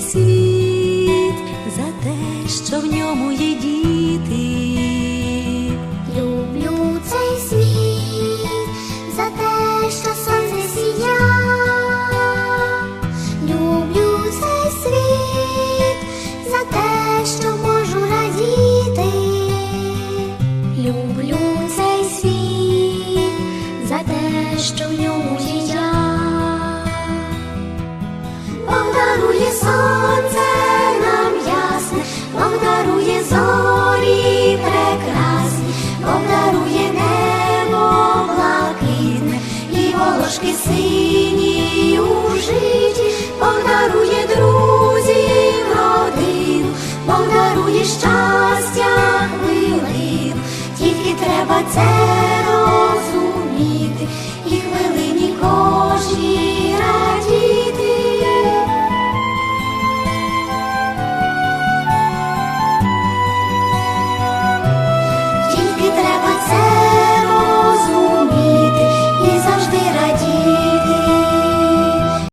світ за те, що в ньому є діти. Люблю цей світ за те, що сонце сія. Люблю цей світ за те, що можу радіти. Люблю цей світ за те, що в ньому є я. Бог сонце і волошки сині у житті, подарує друзів родин, подарує щастя хвилин, тільки треба це